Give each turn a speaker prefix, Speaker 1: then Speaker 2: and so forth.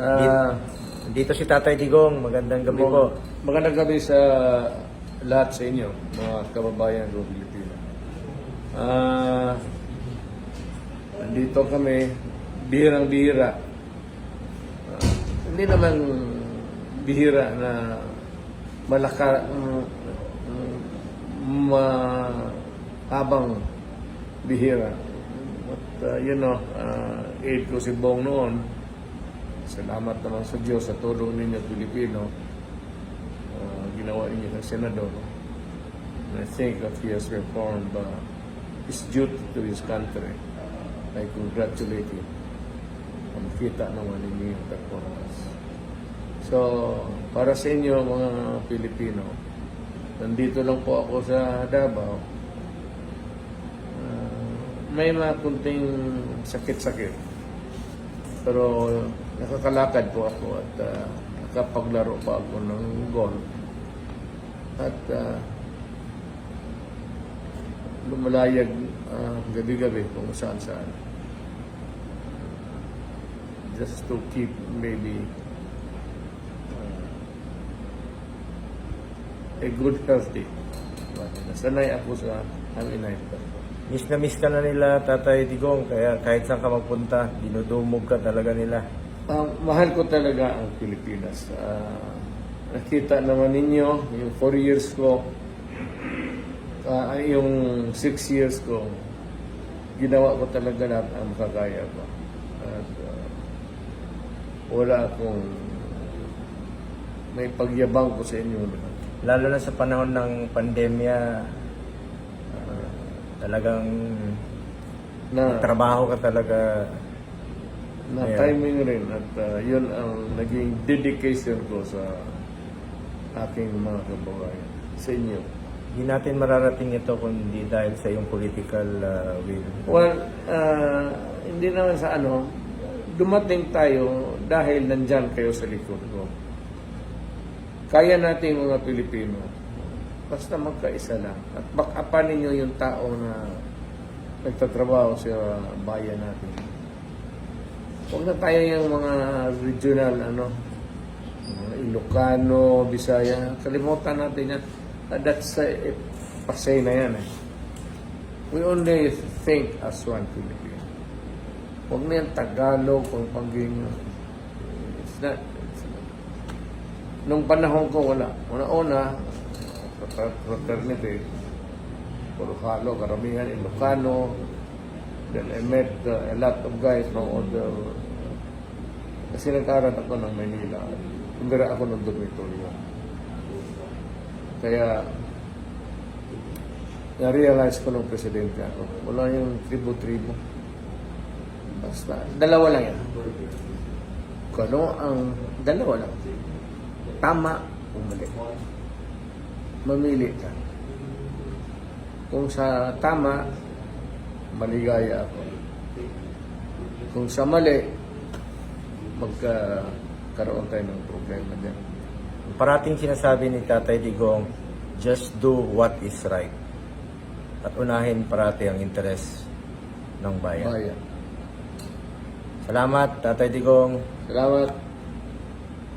Speaker 1: Ah,
Speaker 2: Dito si Tatay Digong. Magandang gabi po.
Speaker 1: Magandang gabi sa lahat sa inyo, mga kababayan ko Pilipino. Ah, nandito kami, bihirang-bihira. Ah, hindi naman bihira na malaka, mm, mm, mahabang bihira. But, uh, you know, uh, aid ko si Bong noon. Salamat naman sa Diyos sa tulong ninyo Pilipino. Uh, ginawa ninyo ng senador. And I think that he has reformed uh, his duty to his country. I congratulate him. Ang kita naman ninyo yung performance. So, para sa inyo mga Pilipino, nandito lang po ako sa Davao. Uh, may mga kunting sakit-sakit. Pero nakakalakad po ako at uh, nakapaglaro pa ako ng golf. At uh, lumalayag uh, gabi-gabi kung saan-saan. Just to keep maybe uh, a good healthy. Nasanay ako sa aminay.
Speaker 2: Miss na miss ka na nila, Tatay Digong. Kaya kahit saan ka magpunta, dinudumog ka talaga nila.
Speaker 1: Ah, mahal ko talaga ang Pilipinas. Ah, nakita naman ninyo, yung 4 years ko, ah, yung 6 years ko, ginawa ko talaga lahat ang makakaya ko. At ah, wala akong may pagyabang ko sa inyo.
Speaker 2: Lalo na sa panahon ng pandemya, ah, talagang
Speaker 1: Na,
Speaker 2: trabaho ka talaga.
Speaker 1: Na
Speaker 2: Ayan.
Speaker 1: timing rin at ah, yun ang naging dedication ko sa aking mga kababayan, sa inyo.
Speaker 2: Hindi natin mararating ito kung hindi dahil sa iyong political ah, will.
Speaker 1: Well, ah, hindi naman sa ano, dumating tayo dahil nandyan kayo sa likod ko. Kaya natin mga Pilipino, basta magkaisa lang. At backupan ninyo yung tao na nagtatrabaho sa bayan natin. Huwag na tayo yung mga regional, ano, mga Ilocano, Bisaya. Kalimutan natin yan. Ah, That's uh, eh, pasay na yan eh. We only think as one Filipino. Huwag na yung Tagalog, kung Pangginyo. It's not. Nung panahon ko, wala. Una-una, fra- fraternity, puro halo, karamihan, Ilocano. Then I met uh, a lot of guys from other... Kasi nagkaroon ako ng Manila. Tumira ako ng dormitorio. Kaya, na-realize ko nung presidente ako, wala yung tribo-tribo. Basta, dalawa lang yan. Kung ano ang, dalawa lang. Tama, umali. Mamili ka. Kung sa tama, maligaya ako. Kung sa mali, magkakaroon tayo ng problema dyan.
Speaker 2: Parating sinasabi ni Tatay Digong, just do what is right. At unahin parati ang interes ng bayan.
Speaker 1: Bayan.
Speaker 2: Salamat, Tatay Digong.
Speaker 1: Salamat.